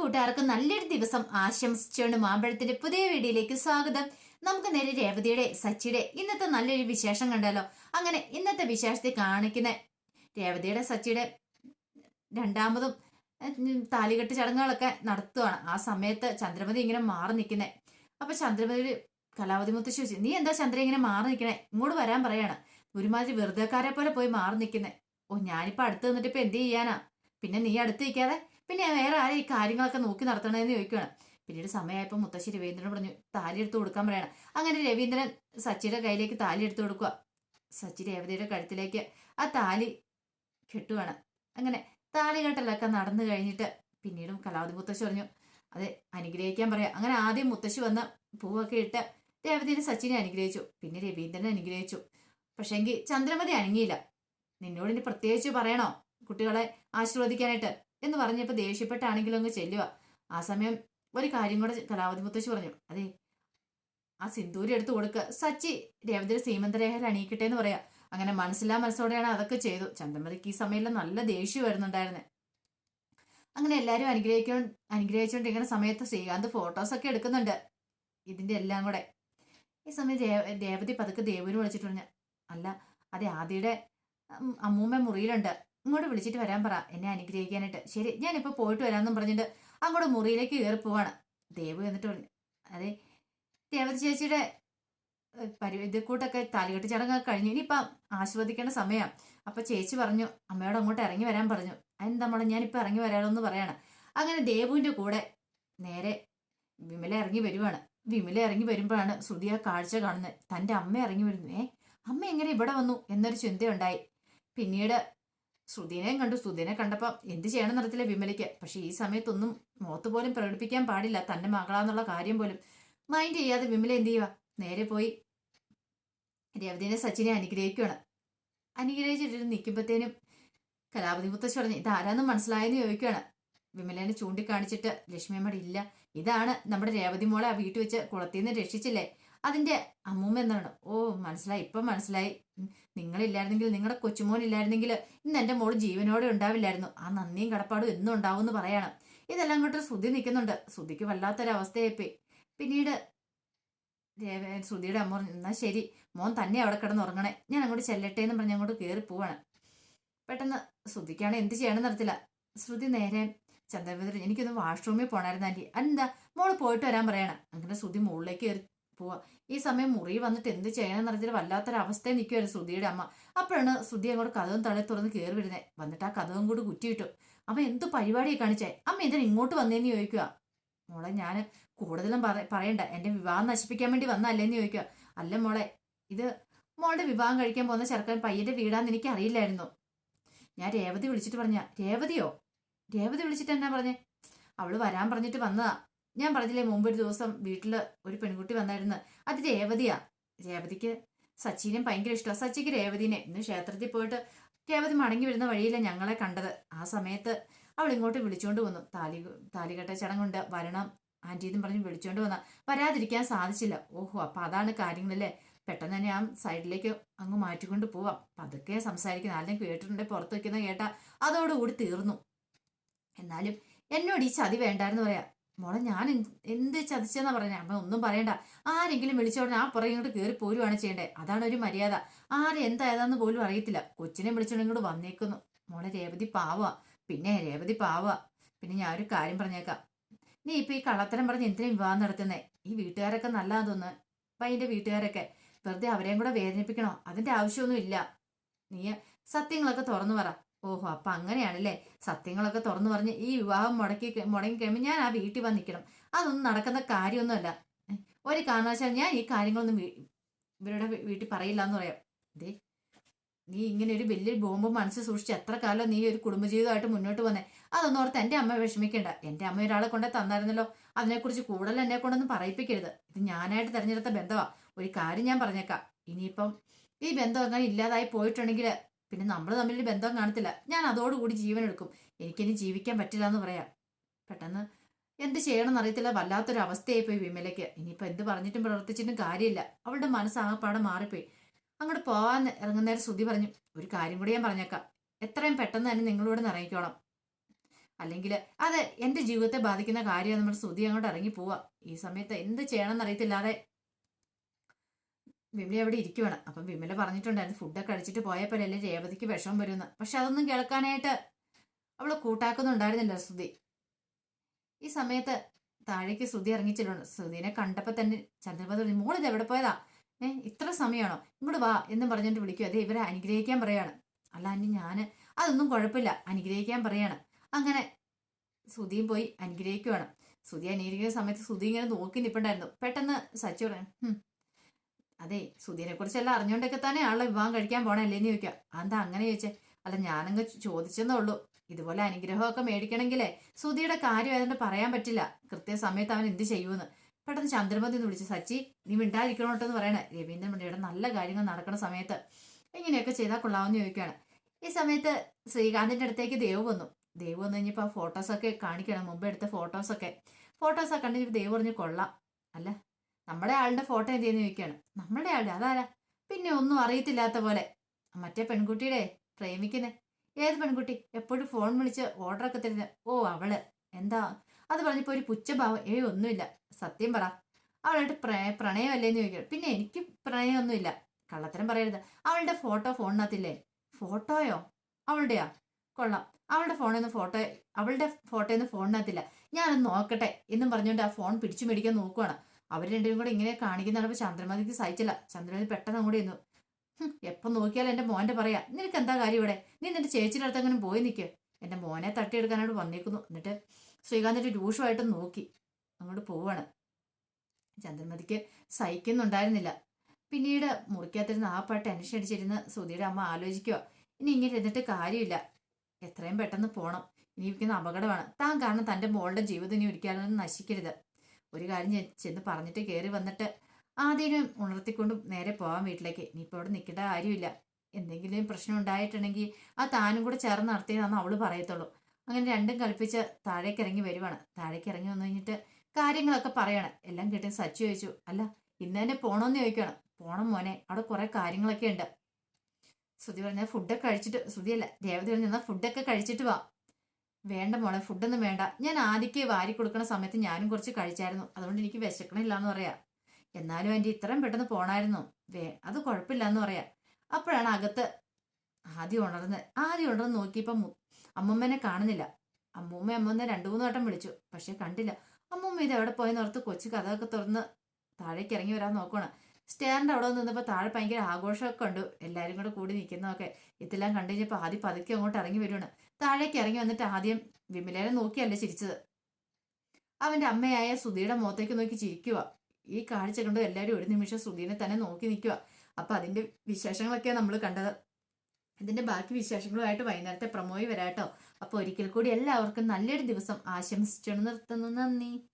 കൂട്ടുകാർക്ക് നല്ലൊരു ദിവസം ആശംസിച്ചുകൊണ്ട് മാമ്പഴത്തിന്റെ പുതിയ വീഡിയോയിലേക്ക് സ്വാഗതം. നമുക്ക് നേരെ രേവതിയുടെ സച്ചിയുടെ ഇന്നത്തെ നല്ലൊരു വിശേഷം കണ്ടല്ലോ. അങ്ങനെ ഇന്നത്തെ വിശേഷത്തെ കാണിക്കുന്ന രേവതിയുടെ സച്ചിയുടെ രണ്ടാമതും താലികെട്ട് ചടങ്ങുകളൊക്കെ നടത്തുവാണ്. ആ സമയത്ത് ചന്ദ്രമതി ഇങ്ങനെ മാറി നിൽക്കുന്നത് അപ്പൊ ചന്ദ്രമതി കലാവതി മുത്തശ്ശി ചോദിച്ചു നീ എന്താ ചന്ദ്ര ഇങ്ങനെ മാറി നിൽക്കണേ ഇങ്ങോട്ട് വരാൻ പറയാണ്. ഒരുമാതിരി വെറുതെക്കാരെ പോലെ പോയി മാറി നിൽക്കുന്നേ. ഓ ഞാനിപ്പോ അടുത്ത് നിന്നിട്ട് ഇപ്പൊ എന്ത് ചെയ്യാനാ? പിന്നെ നീ അടുത്ത് നിൽക്കാതെ പിന്നെ വേറെ ആരും ഈ കാര്യങ്ങളൊക്കെ നോക്കി നടത്തണമെന്ന് ചോദിക്കുകയാണ് പിന്നീട് സമയമായപ്പോൾ മുത്തശ്ശി രവീന്ദ്രൻ പറഞ്ഞു താലി എടുത്ത് കൊടുക്കാൻ പറയണം. അങ്ങനെ രവീന്ദ്രൻ സച്ചിയുടെ കയ്യിലേക്ക് താലി എടുത്ത് കൊടുക്കുക സച്ചി രേവതിയുടെ കഴുത്തിലേക്ക് ആ താലി കെട്ടുവാണ്. അങ്ങനെ താലി കെട്ടലൊക്കെ നടന്നു കഴിഞ്ഞിട്ട് പിന്നീടും കലാവതി മുത്തശ്ശി പറഞ്ഞു അതെ അനുഗ്രഹിക്കാൻ പറയാം. അങ്ങനെ ആദ്യം മുത്തശ്ശി വന്ന് പൂവൊക്കെ ഇട്ട് രേവതിനെ സച്ചിനെ അനുഗ്രഹിച്ചു പിന്നെ രവീന്ദ്രനെ അനുഗ്രഹിച്ചു. പക്ഷേങ്കിൽ ചന്ദ്രമതി അനങ്ങിയില്ല. നിന്നോട് ഇനി പ്രത്യേകിച്ച് പറയണോ? കുട്ടികളെ ആശീർവദിക്കാനായിട്ട്. എന്ന് പറഞ്ഞപ്പോൾ ദേഷ്യപ്പെട്ടാണെങ്കിലും അങ്ങ് ചെല്ലുക ആ സമയം ഒരു കാര്യം കൂടെ കലാവതി മുത്തശ്ശി പറഞ്ഞു. അതെ ആ സിന്ദൂരി എടുത്തു കൊടുക്കുക സച്ചി രേവതിയുടെ സീമന്തരേഖയിൽ അണിയിക്കട്ടെ എന്ന് പറയാ. അങ്ങനെ മനസ്സിലാ മനസ്സോടെയാണ് അതൊക്കെ ചെയ്തു. ചന്ദ്രമതിക്ക് ഈ സമയത്ത് നല്ല ദേഷ്യം വരുന്നുണ്ടായിരുന്നെ. അങ്ങനെ എല്ലാവരും അനുഗ്രഹിക്കോ അനുഗ്രഹിച്ചുകൊണ്ടിരിക്കുന്ന സമയത്ത് ശ്രീകാന്ത് ഫോട്ടോസൊക്കെ എടുക്കുന്നുണ്ട്. ഇതിന്റെ എല്ലാം കൂടെ. ഈ സമയം രേവതി പതുക്കെ ദേവുവിനെ വിളിച്ചിട്ട് പറഞ്ഞ. അല്ല അതെ ആദിയുടെ അമ്മൂമ്മ മുറിയിലുണ്ട്. ഇങ്ങോട്ട് വിളിച്ചിട്ട് വരാൻ പറ. എന്നെ അനുഗ്രഹിക്കാനായിട്ട്. ശരി ഞാനിപ്പോൾ പോയിട്ട് വരാമെന്നും പറഞ്ഞിട്ട് അങ്ങോട്ട് മുറിയിലേക്ക് കയറി പോവാണ്. ദേവു എന്നിട്ട് പറഞ്ഞു അതെ രേവതി ചേച്ചിയുടെ പരി ഇത് കൂട്ടൊക്കെ താലികെട്ട് ചടങ്ങൊക്കെ കഴിഞ്ഞു ഇനിയിപ്പം ആസ്വദിക്കേണ്ട സമയമാണ് അപ്പൊ ചേച്ചി പറഞ്ഞു അമ്മയോട് അങ്ങോട്ട് ഇറങ്ങി വരാൻ പറഞ്ഞു. അതെന്താ മോളെ ഞാനിപ്പോൾ ഇറങ്ങി വരാമോ എന്ന് പറയാണ്. അങ്ങനെ ദേവുവിന്റെ കൂടെ നേരെ വിമല ഇറങ്ങി വരുവാണ്. വിമല ഇറങ്ങി വരുമ്പോഴാണ് ശ്രുതി ആ കാഴ്ച കാണുന്നത്. തന്റെ അമ്മ ഇറങ്ങി വരുന്നു. ഏ അമ്മ എങ്ങനെ ഇവിടെ വന്നു? എന്നൊരു ചിന്തയുണ്ടായി. പിന്നീട് ശ്രുതിനെയും കണ്ടു. ശ്രുതിനെ കണ്ടപ്പോൾ എന്ത് ചെയ്യണം നടത്തില്ല വിമലയ്ക്ക്? പക്ഷെ ഈ സമയത്തൊന്നും മോത്ത് പോലും പ്രകടിപ്പിക്കാൻ പാടില്ല. തന്റെ മകളാന്നുള്ള കാര്യം പോലും മൈൻഡ് ചെയ്യാതെ വിമല എന്ത് ചെയ്യുക നേരെ പോയി രവതിനെ സച്ചിനെ അനുഗ്രഹിക്കുകയാണ് അനുഗ്രഹിച്ചിട്ട് നിൽക്കുമ്പോഴത്തേനും കലാപതി മുത്തശ്ശി പറഞ്ഞു ഇത് ആരാന്നും മനസ്സിലായെന്ന് ചോദിക്കുകയാണ് വിമലേനെ ചൂണ്ടിക്കാണിച്ചിട്ട് ലക്ഷ്മിയമ്മയുടെ ഇല്ല. ഇതാണ് നമ്മുടെ രേവതി മോളെ ആ വീട്ടിൽ വെച്ച് കുളത്തിൽ നിന്ന് രക്ഷിച്ചില്ലേ? അതിന്റെ അമ്മൂമ്മ എന്താണ്? ഓ മനസ്സിലായി. ഇപ്പം മനസ്സിലായി. നിങ്ങളില്ലായിരുന്നെങ്കിൽ നിങ്ങളുടെ കൊച്ചുമോൻ ഇല്ലായിരുന്നെങ്കിൽ ഇന്ന് എന്റെ മോൾ ജീവനോടെ ഉണ്ടാവില്ലായിരുന്നു. ആ നന്ദിയും കടപ്പാടും എന്നും ഉണ്ടാവും എന്ന് പറയണം. ഇതെല്ലാം കൊണ്ട് ശ്രുതി നിൽക്കുന്നുണ്ട്. ശ്രുതിക്ക് വല്ലാത്തൊരവസ്ഥയായിപ്പോയി. പിന്നീട് ദേവ ശ്രുതിയുടെ അമ്മ പറഞ്ഞു എന്നാ ശരി. മോൻ തന്നെ അവിടെ കിടന്ന് ഉറങ്ങണേ. ഞാൻ അങ്ങോട്ട് ചെല്ലട്ടെ എന്ന് പറഞ്ഞ് അങ്ങോട്ട് കയറി പോവാണ്. പെട്ടെന്ന് ശ്രുതിക്കാണ് എന്ത് ചെയ്യണമെന്ന് നടത്തില്ല ശ്രുതി നേരെ ചന്ദ്രഭദ്രൻ എനിക്കൊന്ന് വാഷ്റൂമിൽ പോണായിരുന്നു ആന്റി. എന്താ മോൾ പോയിട്ട് വരാൻ പറയണം. അങ്ങനെ ശ്രുതി മുകളിലേക്ക് കയറി പോവാ. ഈ സമയം മുറി വന്നിട്ട് എന്ത് ചെയ്യണം അറിഞ്ഞിട്ട് വല്ലാത്തൊരവസ്ഥയിൽ നിൽക്കുമായിരുന്നു ശ്രുതിയുടെ അമ്മ. അപ്പോഴാണ് ശ്രുതി അങ്ങോട്ട് കഥവും തള്ളി തുറന്ന് കയറി വരുന്നത് വന്നിട്ട് ആ കഥവും കൂടി കുറ്റിയിട്ടു. അമ്മ എന്ത് പരിപാടിയെ കാണിച്ചേ? അമ്മ എന്തിനാ ഇങ്ങോട്ട് വന്നേന്ന് ചോദിക്കുക മോളെ ഞാൻ കൂടുതലും പറ പറയണ്ട. എന്റെ വിവാഹം നശിപ്പിക്കാൻ വേണ്ടി വന്നല്ലേന്ന് ചോദിക്കുക അല്ല മോളെ ഇത് മോളുടെ വിവാഹം കഴിക്കാൻ പോകുന്ന ചെറുക്കൻ പയ്യന്റെ വീടാന്ന് എനിക്ക് അറിയില്ലായിരുന്നു ഞാൻ രേവതി വിളിച്ചിട്ട് പറഞ്ഞ. രേവതിയോ? രേവതി വിളിച്ചിട്ട് എന്നാ പറഞ്ഞേ? അവൾ വരാൻ പറഞ്ഞിട്ട് വന്നതാ. ഞാൻ പറഞ്ഞില്ലേ മുമ്പ് ഒരു ദിവസം വീട്ടിൽ ഒരു പെൺകുട്ടി വന്നായിരുന്നു. അത് രേവതിയാ. രേവതിക്ക് സച്ചിനെ ഭയങ്കര ഇഷ്ടമാണ് സച്ചിക്ക് രേവതിനെ. ഇന്ന് ക്ഷേത്രത്തിൽ പോയിട്ട് രേവതി മടങ്ങി വരുന്ന വഴിയില്ല ഞങ്ങളെ കണ്ടത്. ആ സമയത്ത് അവൾ ഇങ്ങോട്ട് വിളിച്ചോണ്ട് വന്നു. താലി താലികെട്ട ചടങ്ങുണ്ട്. വരണം ആന്റി എന്നും പറഞ്ഞ് വിളിച്ചോണ്ട് വന്ന. വരാതിരിക്കാൻ സാധിച്ചില്ല. ഓഹോ അപ്പൊ അതാണ് കാര്യങ്ങളല്ലേ? പെട്ടെന്ന് തന്നെ ആ സൈഡിലേക്ക് അങ്ങ് മാറ്റിക്കൊണ്ട് പോവാം. പതുക്കെ സംസാരിക്കുന്ന ആരെങ്കിലും കേട്ടിട്ടുണ്ടെങ്കിൽ പുറത്ത് വയ്ക്കുന്ന കേട്ടാ അതോടുകൂടി തീർന്നു. എന്നാലും എന്നോട് ഈ ചതി വേണ്ടായിരുന്നു പറയാ. മോളെ ഞാൻ എന്ത് ചതിച്ചെന്നാ പറഞ്ഞ? അമ്മ ഒന്നും പറയണ്ട. ആരെങ്കിലും വിളിച്ചോടനെ ആ പുറകെ ഇങ്ങോട്ട് കയറി പോരുവാണ് ചെയ്യേണ്ടത് അതാണ് ഒരു മര്യാദ. ആരെ എന്തായതാന്ന് പോലും അറിയത്തില്ല. കൊച്ചിനെ വിളിച്ചോണ്ട് ഇങ്ങോട്ട് വന്നേക്കുന്നു. മോളെ രേവതി പാവ. പിന്നെ രേവതി പാവ. പിന്നെ ഞാൻ ഒരു കാര്യം പറഞ്ഞേക്കാം. നീ ഇപ്പൊ ഈ കള്ളത്തരം പറഞ്ഞ് എന്തിനാ വിവാഹം നടത്തുന്നേ? ഈ വീട്ടുകാരൊക്കെ നല്ലതാന്ന് തോന്നുന്നു. പയ്യന്റെ വീട്ടുകാരൊക്കെ വെറുതെ അവരെയും കൂടെ വേദനിപ്പിക്കണോ? അതിന്റെ ആവശ്യമൊന്നും ഇല്ല. നീ സത്യങ്ങളൊക്കെ തുറന്നു പറ. ഓഹോ അപ്പൊ അങ്ങനെയാണല്ലേ? സത്യങ്ങളൊക്കെ തുറന്നു പറഞ്ഞ് ഈ വിവാഹം മുടക്കി മുടങ്ങി കഴിയുമ്പോൾ ഞാൻ ആ വീട്ടിൽ വന്ന് നിൽക്കണം. അതൊന്നും നടക്കുന്ന കാര്യമൊന്നുമല്ല. ഒരു കാരണവശാൽ ഞാൻ ഈ കാര്യങ്ങളൊന്നും ഇവരുടെ വീട്ടിൽ പറയില്ല എന്ന് പറയാം. ദേ നീ ഇങ്ങനെ ഒരു വലിയ ബോംബ് മനസ്സിൽ സൂക്ഷിച്ച് എത്ര കാലം നീ ഒരു കുടുംബജീവിതമായിട്ട് മുന്നോട്ട് വന്നേ? അതൊന്നും ഓർത്ത് എന്റെ അമ്മ വിഷമിക്കേണ്ട. എന്റെ അമ്മ ഒരാളെ കൊണ്ടേ തന്നായിരുന്നല്ലോ. അതിനെക്കുറിച്ച് കൂടുതൽ എന്നെ കൊണ്ടൊന്നും പറയിപ്പിക്കരുത്. ഇത് ഞാനായിട്ട് തെരഞ്ഞെടുത്ത ബന്ധമാ ഒരു കാര്യം ഞാൻ പറഞ്ഞേക്കാം. ഇനിയിപ്പം ഈ ബന്ധം അങ്ങനെ ഇല്ലാതായി പോയിട്ടുണ്ടെങ്കിൽ പിന്നെ നമ്മൾ തമ്മിൽ ബന്ധം കാണത്തില്ല. ഞാൻ അതോടുകൂടി ജീവൻ എടുക്കും എനിക്കിനി ജീവിക്കാൻ പറ്റില്ല എന്ന് പറയാം. പെട്ടെന്ന് എന്ത് ചെയ്യണമെന്ന് അറിയത്തില്ല വല്ലാത്തൊരു അവസ്ഥയായി പോയി വിമലയ്ക്ക് ഇനിയിപ്പോൾ എന്ത് പറഞ്ഞിട്ടും പ്രവർത്തിച്ചിട്ടും കാര്യമില്ല. അവളുടെ മനസ്സാകപ്പാടെ മാറിപ്പോയി. അങ്ങോട്ട് പോകാൻ ഇറങ്ങുന്നേരം ശ്രുതി പറഞ്ഞു ഒരു കാര്യം കൂടി ഞാൻ പറഞ്ഞേക്കാം. എത്രയും പെട്ടെന്ന് തന്നെ നിങ്ങളോട് ഇറങ്ങിക്കോണം. അല്ലെങ്കിൽ അത് എന്റെ ജീവിതത്തെ ബാധിക്കുന്ന കാര്യം നമ്മുടെ ശ്രുതി അങ്ങോട്ട് ഇറങ്ങി പോവാം. ഈ സമയത്ത് എന്ത് ചെയ്യണമെന്ന് അറിയത്തില്ലാതെ വിമല അവിടെ ഇരിക്കുവാണ്. അപ്പം വിമല പറഞ്ഞിട്ടുണ്ടായിരുന്നു ഫുഡൊക്കെ അടിച്ചിട്ട് പോയപ്പോഴല്ലേ രേവതിക്ക് വിഷമം വരുമെന്ന്. പക്ഷെ അതൊന്നും കേൾക്കാനായിട്ട് അവൾ കൂട്ടാക്കുന്നുണ്ടായിരുന്നില്ല ശ്രുതി. ഈ സമയത്ത് താഴേക്ക് ശ്രുതി ഇറങ്ങിച്ചിട്ടുണ്ട് ശ്രുതിനെ കണ്ടപ്പോ തന്നെ ചന്ദ്രപദ പറഞ്ഞു മോളിത് എവിടെ പോയതാ? ഏ ഇത്ര സമയമാണോ ഇങ്ങോട്ട് വാ എന്ന് പറഞ്ഞിട്ട് വിളിക്കും അതെ ഇവരെ അനുഗ്രഹിക്കാൻ പറയാണ്. അല്ല അനി ഞാൻ അതൊന്നും കുഴപ്പമില്ല. അനുഗ്രഹിക്കാൻ പറയാണ്. അങ്ങനെ ശ്രുതിയും പോയി അനുഗ്രഹിക്കുവാണ്. ശ്രുതി അനുഗ്രഹിക്കുന്ന സമയത്ത് ശ്രുതി ഇങ്ങനെ നോക്കി നിൽപ്പുണ്ടായിരുന്നു പെട്ടെന്ന് സച്ചി പറയാം "ഹും, അതെ സുധീനെ കുറിച്ചെല്ലാം അറിഞ്ഞുകൊണ്ടൊക്കെ തന്നെ ആളെ വിവാഹം കഴിക്കാൻ പോണേ അല്ലേന്ന് ചോദിക്കുക അതെന്താ അങ്ങനെ ചോദിച്ചേ? അല്ല ഞാനങ്ങ് ചോദിച്ചെന്നേ ഉള്ളൂ ഇതുപോലെ അനുഗ്രഹമൊക്കെ മേടിക്കണമെങ്കിലേ സുധിയുടെ കാര്യം ഏതാണ്ട് പറയാൻ പറ്റില്ല. കൃത്യസമയത്ത് അവൻ എന്ത് ചെയ്യുമെന്ന്. പെട്ടെന്ന് ചന്ദ്രമതി എന്ന് വിളിച്ച് സച്ചി നീ മിണ്ടാതിരിക്കണോട്ടോ എന്ന് പറയണേ. രവീന്ദ്രൻ പിള്ളയുടെ നല്ല കാര്യങ്ങൾ നടക്കുന്ന സമയത്ത് ഇങ്ങനെയൊക്കെ ചെയ്താൽ കൊള്ളാമെന്ന് ചോദിക്കുകയാണ് ഈ സമയത്ത് ശ്രീകാന്തിന്റെ അടുത്തേക്ക് ദേവ് വന്നു. ദേവ് വന്നു കഴിഞ്ഞപ്പോൾ ആ ഫോട്ടോസൊക്കെ കാണിക്കണം. മുമ്പ് എടുത്ത ഫോട്ടോസൊക്കെ ഫോട്ടോസൊക്കെ കണ്ടിട്ട് ദേവ് പറഞ്ഞ് കൊള്ളാം. അല്ല നമ്മുടെ ആളുടെ ഫോട്ടോ എന്ത് ചെയ്യുന്ന ചോദിക്കുകയാണ്. നമ്മുടെ ആളുടെ അതാരാ? പിന്നെ ഒന്നും അറിയത്തില്ലാത്ത പോലെ. മറ്റേ പെൺകുട്ടിയുടെ പ്രേമിക്കുന്നേ. ഏത് പെൺകുട്ടി? എപ്പോഴും ഫോൺ വിളിച്ച് ഓർഡറൊക്കെ തരുന്ന ഓ അവൾ. എന്താ? അത് പറഞ്ഞപ്പോൾ ഒരു പുച്ഛഭാവം ഏയ് ഒന്നുമില്ല. സത്യം പറ. അവളായിട്ട് പ്രണയ പ്രണയമല്ലേന്ന് ചോദിക്കണം പിന്നെ എനിക്ക് പ്രണയമൊന്നുമില്ല. കള്ളത്തരം പറയരുത്. അവളുടെ ഫോട്ടോ ഫോണിനകത്തില്ലേ? ഫോട്ടോയോ? അവളുടെയാ? കൊള്ളാം. അവളുടെ ഫോണിൽ നിന്ന് ഫോട്ടോ അവളുടെ ഫോട്ടോയിൽ നിന്ന് ഫോണിനകത്തില്ല. ഞാനൊന്ന് നോക്കട്ടെ എന്നും പറഞ്ഞുകൊണ്ട് ആ ഫോൺ പിടിച്ചു മേടിക്കാൻ നോക്കുവാണ്. അവർ രണ്ടുപേരും കൂടെ ഇങ്ങനെ കാണിക്കുന്നപ്പോൾ ചന്ദ്രമതിക്ക് സഹിച്ചില്ല. ചന്ദ്രമതി പെട്ടെന്ന് അങ്ങോട്ട് "ഹും, എപ്പം നോക്കിയാലും എന്റെ മോന്റെ പറയാ നിനക്ക് എന്താ കാര്യം ഇവിടെ? നീ നിന്റെ ചേച്ചിയുടെ അടുത്ത് അങ്ങനെ പോയി നിൽക്കുക എന്റെ മോനെ തട്ടിയെടുക്കാനായിട്ട് വന്നിരിക്കുന്നു എന്നിട്ട് ശ്രീകാന്തിന്റെ രൂക്ഷമായിട്ട് നോക്കി. അങ്ങോട്ട് പോവാണ്. ചന്ദ്രമതിക്ക് സഹിക്കുന്നുണ്ടായിരുന്നില്ല. പിന്നീട് മുറിക്കകത്തിരുന്ന് ആ പാട്ട് ടെൻഷൻ അടിച്ചിരുന്ന് സുധിയുടെ അമ്മ ആലോചിക്കുക ഇനി ഇങ്ങനെ ഇരുന്നിട്ട് കാര്യമില്ല. എത്രയും പെട്ടെന്ന് പോണം. ഇനി ഇരിക്കുന്ന അപകടമാണ്. താൻ കാരണം തന്റെ മോളുടെ ജീവിതം ഇനി ഒരിക്കലും നശിക്കരുത്. ഒരു കാര്യം ഞാൻ ചെന്ന് പറഞ്ഞിട്ട് കയറി വന്നിട്ട് ആദ്യം ഉണർത്തിക്കൊണ്ട് നേരെ പോവാൻ വീട്ടിലേക്ക്. ഇനിയിപ്പോൾ അവിടെ നിൽക്കേണ്ട കാര്യമില്ല. എന്തെങ്കിലും പ്രശ്നം ഉണ്ടായിട്ടുണ്ടെങ്കിൽ ആ താനും കൂടെ ചേർന്ന് നടത്തിയതാണെന്ന് അവൾ പറയത്തുള്ളൂ. അങ്ങനെ രണ്ടും കൽപ്പിച്ച് താഴേക്ക് ഇറങ്ങി വരുവാണ്. താഴേക്ക് ഇറങ്ങി വന്നു കഴിഞ്ഞിട്ട് കാര്യങ്ങളൊക്കെ പറയണം. എല്ലാം കിട്ടി സച്ചു ചോദിച്ചു അല്ല ഇന്ന് തന്നെ പോണോന്ന് ചോദിക്കണം പോണം മോനെ. അവിടെ കുറെ കാര്യങ്ങളൊക്കെ ഉണ്ട്. ശ്രുതി പറഞ്ഞാൽ ഫുഡൊക്കെ കഴിച്ചിട്ട് ശ്രുതിയല്ല രേവതി പറഞ്ഞാൽ ഫുഡൊക്കെ കഴിച്ചിട്ട് വാ. വേണ്ട മോളെ ഫുഡൊന്നും വേണ്ട. ഞാൻ ആദിക്ക് വാരി കൊടുക്കുന്ന സമയത്ത് ഞാനും കുറച്ച് കഴിച്ചായിരുന്നു. അതുകൊണ്ട് എനിക്ക് വിശക്കണില്ല എന്ന് പറയാ. എന്നാലും എന്റെ ഇത്രയും പെട്ടെന്ന് പോണായിരുന്നു. വേ അത് കുഴപ്പമില്ല എന്ന് പറയാ. അപ്പോഴാണ് അകത്ത് ആദ്യം ഉണർന്ന് ആദ്യം ഉണർന്ന് നോക്കിയപ്പോൾ അമ്മമ്മനെ അമ്മൂമ്മനെ കാണുന്നില്ല. അമ്മൂമ്മ അമ്മൂമ്മ രണ്ടു മൂന്ന് വട്ടം വിളിച്ചു പക്ഷെ കണ്ടില്ല. അമ്മൂമ്മ ഇത് എവിടെ പോയെന്ന് ഓർത്ത് കൊച്ചു കഥയൊക്കെ തുറന്ന് താഴേക്ക് ഇറങ്ങി വരാൻ നോക്കണം സ്റ്റേറിന്റെ അവിടെ നിന്നപ്പോൾ താഴെ ഭയങ്കര ആഘോഷമൊക്കെ ഉണ്ട് എല്ലാവരും കൂടെ കൂടി നിൽക്കുന്നതൊക്കെ ഇതെല്ലാം കണ്ടു കഴിഞ്ഞപ്പോൾ ആദ്യം പതുക്കെ അങ്ങോട്ട് ഇറങ്ങി വരുവാണ്. താഴേക്ക് ഇറങ്ങി വന്നിട്ട് ആദ്യം വിമലേനെ നോക്കിയല്ലേ ചിരിച്ചത്. അവന്റെ അമ്മയായ സുധിയുടെ മുഖത്തേക്ക് നോക്കി ചിരിക്കുക. ഈ കാഴ്ച കണ്ട് എല്ലാവരും ഒരു നിമിഷം സുധീനെ തന്നെ നോക്കി നിൽക്കുക. അപ്പൊ അതിന്റെ വിശേഷങ്ങളൊക്കെയാണ് നമ്മൾ കണ്ടത്. ഇതിന്റെ ബാക്കി വിശേഷങ്ങളുമായിട്ട് വൈകുന്നേരത്തെ പ്രമോയി വരാട്ടോ. അപ്പോൾ ഒരിക്കൽ കൂടി എല്ലാവർക്കും നല്ലൊരു ദിവസം ആശംസിച്ചു നിർത്തുന്നു. നന്ദി.